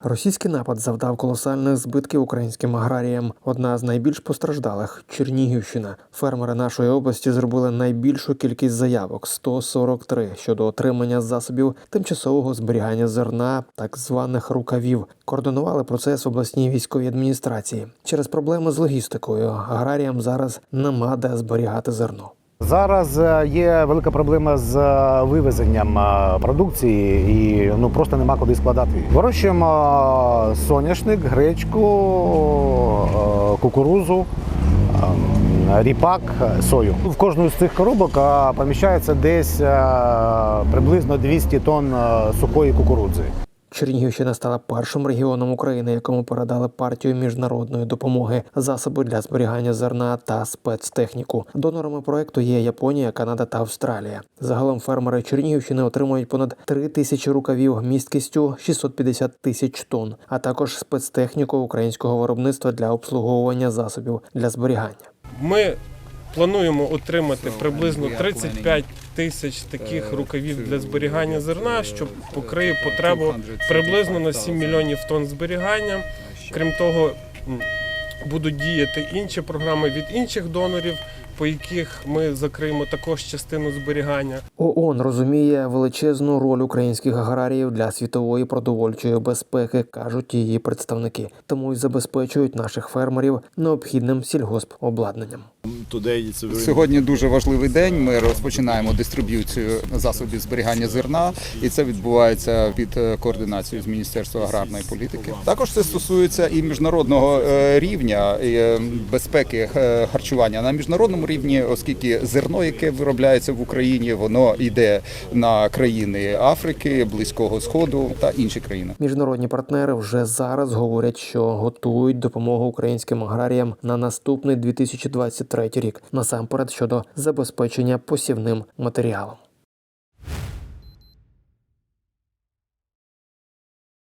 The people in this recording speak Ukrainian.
Російський напад завдав колосальних збитків українським аграріям. Одна з найбільш постраждалих Чернігівщина. Фермери нашої області зробили найбільшу кількість заявок 143 щодо отримання засобів тимчасового зберігання зерна, так званих рукавів. Координували процес обласній військовій адміністрації. Через проблеми з логістикою аграріям зараз нема де зберігати зерно. Зараз е, є велика проблема з е, вивезенням е, продукції і ну просто нема куди складати. Вирощуємо соняшник, гречку, кукурузу, ріпак, сою. В кожну з цих коробок поміщається десь приблизно 200 тонн сухої кукурудзи. Чернігівщина стала першим регіоном України, якому передали партію міжнародної допомоги, засоби для зберігання зерна та спецтехніку. Донорами проекту є Японія, Канада та Австралія. Загалом фермери Чернігівщини отримують понад 3 тисячі рукавів місткістю 650 тисяч тонн, а також спецтехніку українського виробництва для обслуговування засобів для зберігання. Ми плануємо отримати приблизно 35 тисяч таких рукавів для зберігання зерна, що покриє потребу приблизно на 7 мільйонів тонн зберігання. Крім того, будуть діяти інші програми від інших донорів, по яких ми закриємо також частину зберігання. ООН розуміє величезну роль українських аграріїв для світової продовольчої безпеки, кажуть її представники, тому й забезпечують наших фермерів необхідним сільгоспобладнанням. Сьогодні дуже важливий день. Ми розпочинаємо дистриб'юцію засобів зберігання зерна, і це відбувається під е, координацією з Міністерства аграрної політики. Також це стосується і міжнародного е, рівня і, е, безпеки харчування на міжнародному рівні, оскільки зерно, яке виробляється в Україні, воно йде на країни Африки, Близького Сходу та інші країни. Міжнародні партнери вже зараз говорять, що готують допомогу українським аграріям на наступний 2023 рік, насамперед щодо забезпечення посівним матеріалом.